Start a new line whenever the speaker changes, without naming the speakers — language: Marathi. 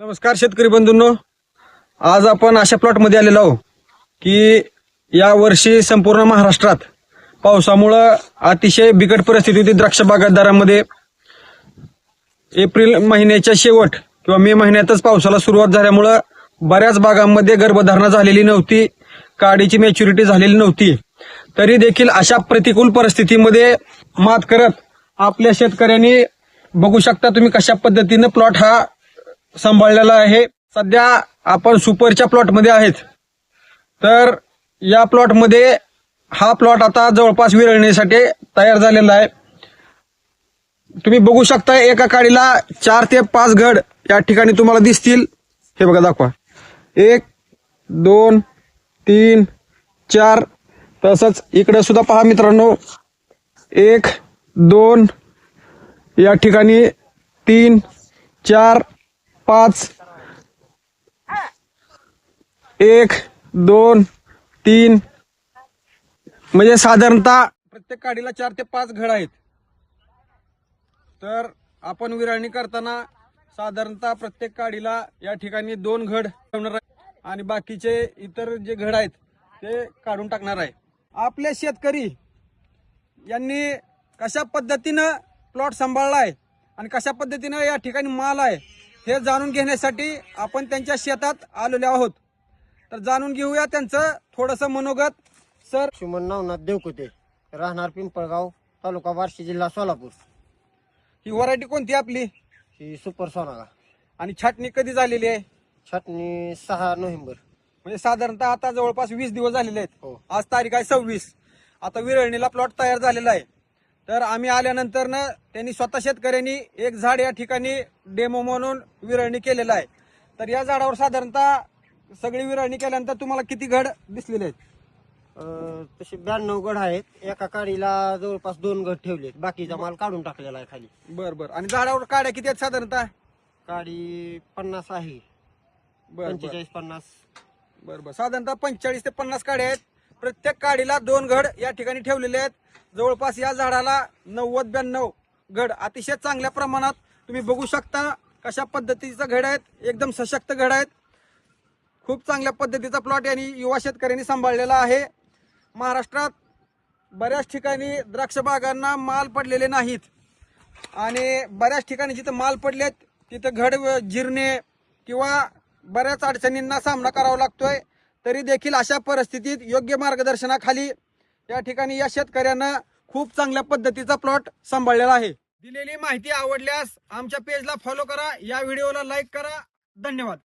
नमस्कार शेतकरी बंधूंनो. आज आपण अशा प्लॉटमध्ये आलेलो आहोत की या वर्षी संपूर्ण महाराष्ट्रात पावसामुळं अतिशय बिकट परिस्थिती होती द्राक्ष बागायतदारांमध्ये. एप्रिल महिन्याच्या शेवट किंवा मे महिन्यातच पावसाला सुरुवात झाल्यामुळं बऱ्याच बागांमध्ये गर्भधारणा झालेली नव्हती काडीची मॅच्युरिटी झालेली नव्हती. तरी देखील अशा प्रतिकूल परिस्थितीमध्ये मात करत आपल्या शेतकऱ्यांनी बघू शकता तुम्ही कशा पद्धतीनं प्लॉट हा सांभाळलेला आहे. सध्या आपण सुपरच्या प्लॉटमध्ये आहेत. तर या प्लॉटमध्ये हा प्लॉट आता जवळपास विरळण्यासाठी तयार झालेला आहे. तुम्ही बघू शकता एका काडीला चार ते पाच गड या ठिकाणी तुम्हाला दिसतील. हे बघा दाखवा. एक दोन तीन चार. तसंच इकडे सुद्धा पहा मित्रांनो. एक दोन. या ठिकाणी तीन चार. पाच. एक दोन तीन. म्हणजे साधारणतः प्रत्येक काडीला चार ते पाच घड आहेत. तर आपण विराणी करताना साधारणतः प्रत्येक काडीला या ठिकाणी दोन घड ठेवणार आहे आणि बाकीचे इतर जे घड आहेत ते काढून टाकणार आहे. आपले शेतकरी यांनी कशा पद्धतीनं प्लॉट सांभाळला आहे आणि कशा पद्धतीनं या ठिकाणी माल आहे हे जाणून घेण्यासाठी आपण त्यांच्या शेतात आलेलो आहोत. तर जाणून घेऊया त्यांचं थोडंसं मनोगत. सर.
सुमन नवनाथ देवकुते राहणार पिंपळगाव तालुका बार्शी जिल्हा सोलापूर.
ही व्हरायटी कोणती आपली?
ही सुपर सोनागा
आणि छाटणी कधी झालेली आहे?
छाटणी सहा नोव्हेंबर.
म्हणजे साधारणतः आता जवळपास वीस दिवस झालेले आहेत.
हो.
आज तारीख आहे सव्वीस. आता विरळणीला प्लॉट तयार झालेला आहे. तर आम्ही आल्यानंतर ना त्यांनी स्वतः शेतकऱ्यांनी एक झाड या ठिकाणी डेमो म्हणून विरळणी केलेलं आहे. तर या झाडावर साधारणतः सगळी विरळणी केल्यानंतर तुम्हाला किती घड दिसलेले आहेत?
अं, तसे ब्याण्णव गड आहेत. एका काडीला जवळपास दोन गड ठेवले बाकीचा माल काढून टाकलेला आहे खाली.
बर बर. आणि झाडावर काड्या किती आहेत साधारणतः?
काडी पन्नास आहे.
बर बर.
पंचेचाळीस पन्नास.
बर बर. साधारणतः पंचेचाळीस ते पन्नास काड्या आहेत. प्रत्येक काडीला दोन घड या ठिकाणी ठेवलेले आहेत. जवळपास या झाडाला नव्वद ब्याण्णव घड अतिशय चांगल्या प्रमाणात तुम्ही बघू शकता कशा पद्धतीचं घड आहेत. एकदम सशक्त घड आहेत. खूप चांगल्या पद्धतीचा प्लॉट यांनी युवा शेतकऱ्यांनी सांभाळलेला आहे. महाराष्ट्रात बऱ्याच ठिकाणी द्राक्ष बागांना माल पडलेले नाहीत. आणि बऱ्याच ठिकाणी जिथं माल पडलेत तिथं घड व- जिरणे किंवा बऱ्याच अडचणींना सामना करावा लागतोय. तरी देखील अशा परिस्थितीत योग्य मार्गदर्शनाखाली या ठिकाणी या शेतकऱ्यांना खूप चांगल्या पद्धतीचा प्लॉट सांभाळलेला आहे. दिलेली माहिती आवडल्यास आमच्या पेजला फॉलो करा या व्हिडिओला लाईक करा. धन्यवाद.